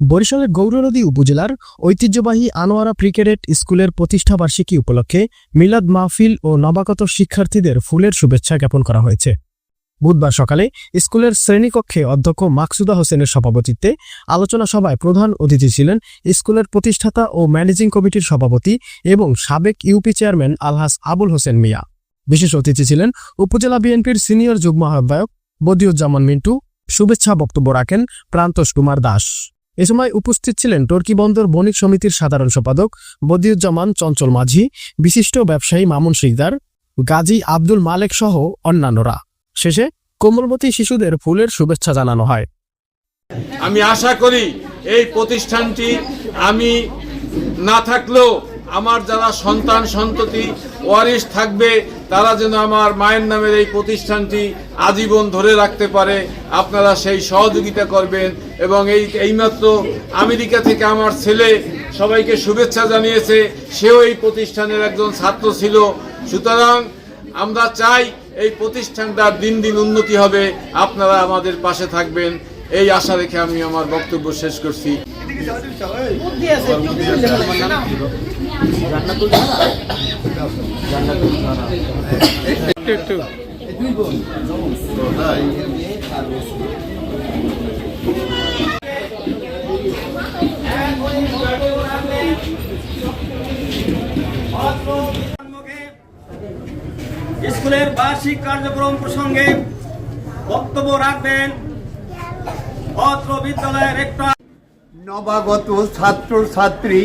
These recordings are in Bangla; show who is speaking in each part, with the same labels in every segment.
Speaker 1: বরিশালের গৌরনদী উপজেলার ঐতিহ্যবাহী আনোয়ারা প্রিকেডেট স্কুলের প্রতিষ্ঠাবার্ষিকী উপলক্ষে মিলাদ মাহফিল ও নবাগত শিক্ষার্থীদের ফুলের শুভেচ্ছা জ্ঞাপন করা হয়েছে। বুধবার সকালে স্কুলের শ্রেণীকক্ষে অধ্যক্ষ মাকসুদা হোসেনের সভাপতিত্বে আলোচনা সভায় প্রধান অতিথি ছিলেন স্কুলের প্রতিষ্ঠাতা ও ম্যানেজিং কমিটির সভাপতি এবং সাবেক ইউপি চেয়ারম্যান আলহাস আবুল হোসেন মিয়া। বিশেষ অতিথি ছিলেন উপজেলা বিএনপির সিনিয়র যুগ্ম আহ্বায়ক বদিউজ্জামান মিন্টু। শুভেচ্ছা বক্তব্য রাখেন প্রান্তোষ কুমার দাস। এ সময় উপস্থিত ছিলেন টর্কি বন্দর বণিক সমিতির সাধারণ সম্পাদক বদিউজ্জামান চঞ্চল মাঝি, বিশিষ্ট ব্যবসায়ী মামুন শিকদার, গাজী আব্দুল মালেক সহ অন্যান্যরা। শেষে কোমলমতি শিশুদের ফুলের শুভেচ্ছা জানানো হয়।
Speaker 2: আমি আশা করি এই প্রতিষ্ঠানটি আমি না থাকলেও আমার যারা সন্তান, সন্ততি, ওয়ারিশ থাকবে, তারা যেন আমার মায়ের নামের এই প্রতিষ্ঠানটি আজীবন ধরে রাখতে পারে। আপনারা সেই সহযোগিতা করবেন এবং এই, এইমাত্র আমেরিকা থেকে আমার ছেলে সবাইকে শুভেচ্ছা জানিয়েছে, সেও এই প্রতিষ্ঠানের একজন ছাত্র ছিল। সুতরাং আমরা চাই এই প্রতিষ্ঠানটার দিন দিন উন্নতি হবে। আপনারা আমাদের পাশে থাকবেন। এই আশা রেখে আমি আমার বক্তব্য শেষ করছি।
Speaker 3: স্কুলের বার্ষিক কার্যক্রম প্রসঙ্গে বক্তব্য রাখবেন অত্র বিদ্যালয়ের রেক্টর
Speaker 4: নবাগত ছাত্রছাত্রী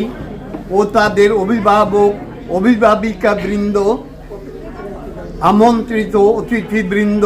Speaker 4: ও তাদের অভিভাবক অভিভাবিকা বৃন্দ আমন্ত্রিত অতিথিবৃন্দ